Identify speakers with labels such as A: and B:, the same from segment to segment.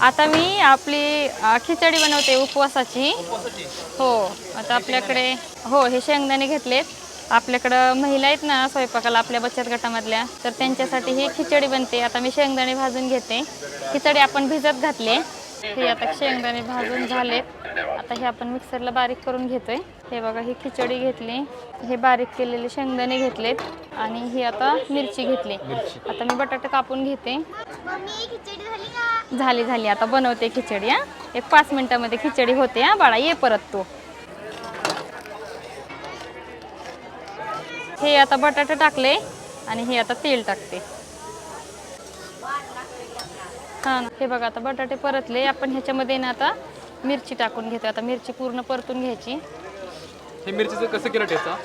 A: आता मी आपली खिचडी बनवते उपवासाची. हो आता आपल्याकडे हो हे शेंगदाणे घेतलेत. आपल्याकडं महिला आहेत ना स्वयंपाकाला आपल्या बचत गटामधल्या तर त्यांच्यासाठी ही खिचडी बनते. आता मी शेंगदाणे भाजून घेते. खिचडी आपण भिजत घातले. हे आता शेंगदाणे भाजून झालेत. आता हे आपण मिक्सरला बारीक करून घेतोय. हे बघा ही खिचडी घेतली. हे बारीक केलेले शेंगदाणे घेतलेत आणि ही आता मिरची घेतली. आता मी बटाटे कापून घेते.
B: मम्मी खिचडी झाली का?
A: झाली झाली. आता बनवते खिचडी हा. एक पाच मिनिटामध्ये खिचडी होते हा. बाळा ये परत तू. हे आता बटाटे टाकले आणि हे आता तेल टाकते. हा. ना हे बघा आता बटाटे परतले. आपण ह्याच्यामध्ये ना आता मिरची टाकून घेतो आता मिरची पूर्ण परतून घ्यायची.
C: हे मिरचीचं कसं केलं ठेचा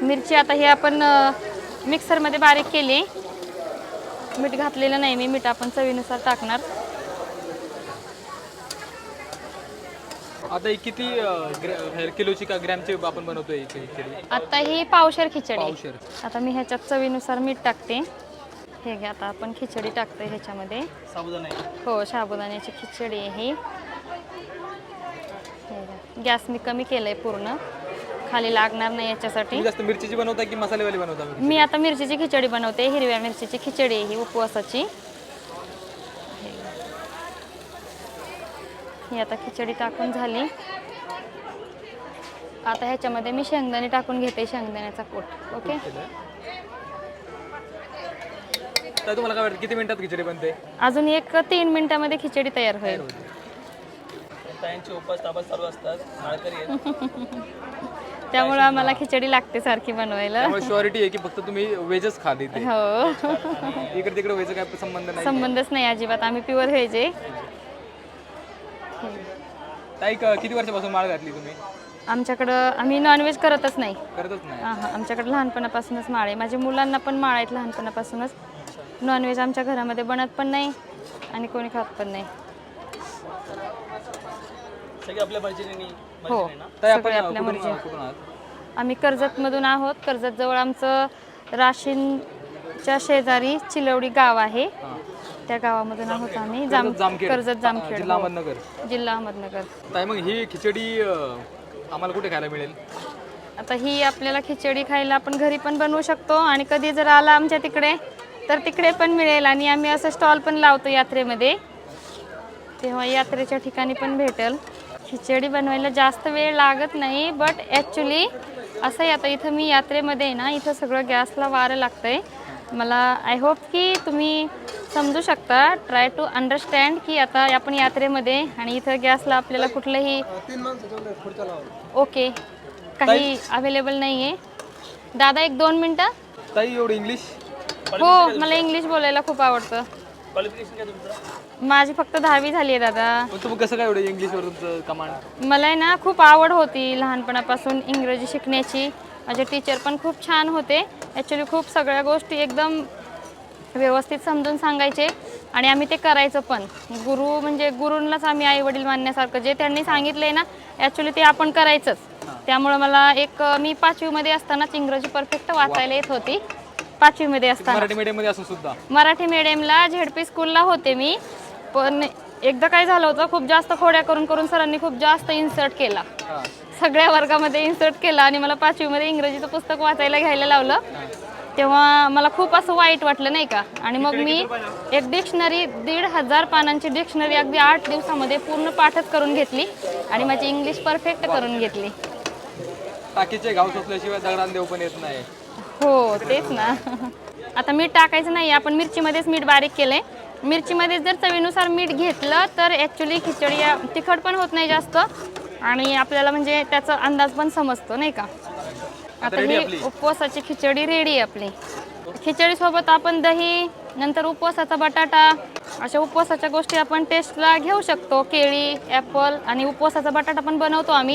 A: मिरची आता हे आपण अ, मिक्सरमध्ये बारीक केली. मीठ घातलेलं नाही मी. मीठ आपण चवीनुसार टाकणार.
C: आता ही किती अं, ग्रॅ- हे किलोची का ग्रॅमची आपण बनवतोय ही खिचडी
A: आता ही पावशर खिचडी.
C: पावशेर.
A: आता मी ह्याच्यात चवीनुसार मीठ टाकते. हे घ्या आता आपण खिचडी टाकतोय ह्याच्यामध्ये. हो साबुदाण्याची खिचडी आहे ही. गॅस मी कमी केलंय पूर्ण. खाली लागणार नाही याच्यासाठी.
C: जास्त मिरचीची बनवता की मसालेवाली बनवता
A: मी आता मिरचीची खिचडी बनवते हिरव्या मिरचीची खिचडी आहे ही उपवासाची. हे. ही आता खिचडी टाकून झाली. आता ह्याच्यामध्ये मी शेंगदाणे टाकून घेते शेंगदाण्याचा कोट. ओके?
C: तर तुम्हाला काय वाटतं किती मिनिटात खिचडी बनते?
A: अजून एक तीन मिनिटामध्ये खिचडी तयार होईल.
D: ताईंचे उपास तापास चालू असतात माळकरी आहेत.
A: त्यामुळे आम्हाला खिचडी लागते सारखी बनवायला.
C: त्यामुळे शुअरिटी आहे की फक्त तुम्ही व्हेजच खात इथे
A: हो.
C: इकडे तिकडे व्हेज काय संबंध नाही
A: संबंधच नाही अजिबात. आम्ही प्युअर व्हेज आहे.
C: ताई क- किती वर्षापासून माळ घातली तुम्ही?
A: आमच्याकडं आम्ही नॉनव्हेज करतच नाही.
C: करतच नाही.
A: हा हा. आमच्याकडे लहानपणापासूनच माळ आहे. माझ्या मुलांना पण माळ आहेत लहानपणापासूनच. नॉनव्हेज आमच्या घरामध्ये बनत पण नाही आणि कोणी खात पण नाही.
D: सगळे आपल्या मैत्रिणी
A: हो सगळे आपल्या
C: कुठून
A: मर्जी आम्ही कर्जतमधून आहोत. कर्जत जवळ आमचं राशीनच्या शेजारी चिलवडी गाव आहे.
C: हां.
A: त्या गावामधून आहोत आम्ही. जाम
C: कर्जत जामखेड.
A: कर्जत जामखेड
C: जिल्हा
A: हो.
C: अहमदनगर.
A: जिल्हा अहमदनगर.
C: ताई मग ही खिचडी अं, आम्हाला कुठे खायला मिळेल?
A: आता ही आपल्याला खिचडी खायला आपण घरी पण बनवू शकतो. आणि कधी जर आला आमच्या तिकडे तर तिकडे पण मिळेल आणि आम्ही असं स्टॉल पण लावतो यात्रेमध्ये. तेव्हा यात्रेच्या ठिकाणी पण भेटेल. खिचडी बनवायला जास्त वेळ लागत नाही बट ॲक्च्युली असं आहे आता इथं मी यात्रेमध्ये आहे ना इथं सगळं गॅसला वारं लागतंय. मला आय होप की तुम्ही समजू शकता ट्राय टू अंडरस्टँड की आता आपण यात्रेमध्ये आणि इथं गॅसला आपल्याला कुठलंही ओके काही अवेलेबल नाही आहे दादा एक दोन मिनटं.
C: ताई एवढं इंग्लिश
A: हो मला इंग्लिश बोलायला खूप आवडतं.
D: क्वालिफिकेशन काय तुमचं?
A: माझी फक्त दहावी झाली आहे दादा.
C: तुम्ही कसं काय एवढं इंग्लिशवर तुमचं कमांड
A: मला आहे ना खूप आवड होती लहानपणापासून इंग्रजी शिकण्याची. माझे टीचर पण खूप छान होते. ॲक्च्युली खूप सगळ्या गोष्टी एकदम व्यवस्थित समजून सांगायचे. आणि आम्ही ते करायचं पण. गुरु म्हणजे गुरूंनाच आम्ही आई वडील मानण्यासारखं. जे त्यांनी सांगितलंय ना ॲक्च्युली ते आपण करायचंच. त्यामुळं मला एक मी पाचवीमध्ये असतानाच इंग्रजी परफेक्ट वाचायला येत होती. पाचवीमध्ये असताना.
C: मराठी मीडियममध्ये असून सुद्धा.
A: मराठी मीडियमला झेडपी स्कूलला होते मी पण एकदा काय झालं होतं खूप जास्त खोड्या करून करून सरांनी खूप जास्त इन्सर्ट केला.
C: हां.
A: सगळ्या वर्गामध्ये इन्सर्ट केला आणि मला पाचवीमध्ये इंग्रजीचं पुस्तक वाचायला घ्यायला लावलं. तेव्हा मला खूप असं वाईट वाटलं नाही का? आणि मग मी एक डिक्शनरी दीड हजार पानांची डिक्शनरी अगदी आठ दिवसामध्ये पूर्ण पाठच करून घेतली आणि माझी इंग्लिश परफेक्ट करून घेतली.
C: टाकीचे घाव सोसल्याशिवाय दगडान देव पण येत नाही.
A: हो तेच ना. आता मीठ टाकायचं नाही आपण मिरचीमध्येच मीठ बारीक केलंय. मिरचीमध्ये जर चवीनुसार मीठ घेतलं तर ॲक्च्युली खिचडी तिखट पण होत नाही जास्त. आणि आपल्याला म्हणजे त्याचा अंदाज पण समजतो नाही का? आता ही? उपवासाची खिचडी रेडी आहे आपली. खिचडीसोबत आपण दही नंतर उपवासाचा बटाटा अशा उपवासाच्या गोष्टी आपण टेस्टला घेऊ शकतो. केळी ॲपल आणि उपवासाचा बटाटा पण बनवतो आम्ही.